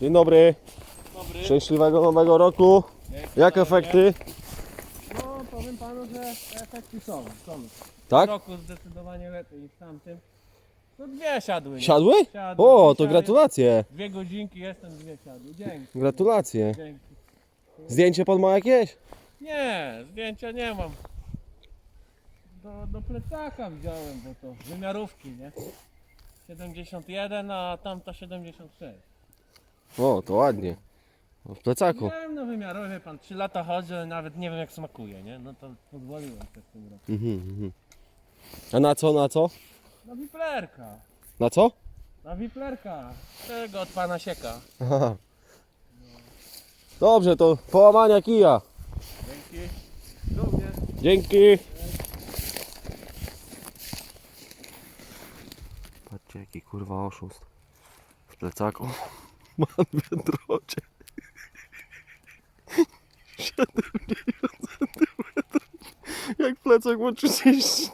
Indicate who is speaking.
Speaker 1: Dzień dobry.
Speaker 2: Dobry.
Speaker 1: Szczęśliwego nowego roku. Jak efekty?
Speaker 2: No powiem panu, że efekty są. są. W
Speaker 1: Tak?
Speaker 2: roku zdecydowanie lepiej niż w tamtym. No dwie siadły. nie?
Speaker 1: Siadły?
Speaker 2: Siadły.
Speaker 1: O, to
Speaker 2: Dzisiaj
Speaker 1: gratulacje.
Speaker 2: Dwie godzinki jestem, dwie siadły. Dzięki.
Speaker 1: Gratulacje.
Speaker 2: Dzięki.
Speaker 1: Zdjęcie pan ma jakieś?
Speaker 2: Nie, zdjęcia nie mam. Do, do plecaka wziąłem, bo to wymiarówki, nie? 71, a tamta 76.
Speaker 1: O, to ładnie. W plecaku.
Speaker 2: Nie wiem, no wymiarowy, wie pan 3 lata chodzi, ale nawet nie wiem jak smakuje, nie? No to pozwoliłem sobie w tym roku.
Speaker 1: Mhm, mhm. A na co, na co?
Speaker 2: Na wiplerka.
Speaker 1: Na co?
Speaker 2: Na wiplerka. Tego od pana sieka.
Speaker 1: Aha. Dobrze, to połamania kija.
Speaker 2: Dzięki. Również.
Speaker 1: Dzięki. Patrzcie jaki kurwa oszust. W plecaku. Man w wędrocie. 70 cm. Jak plecak ma 30.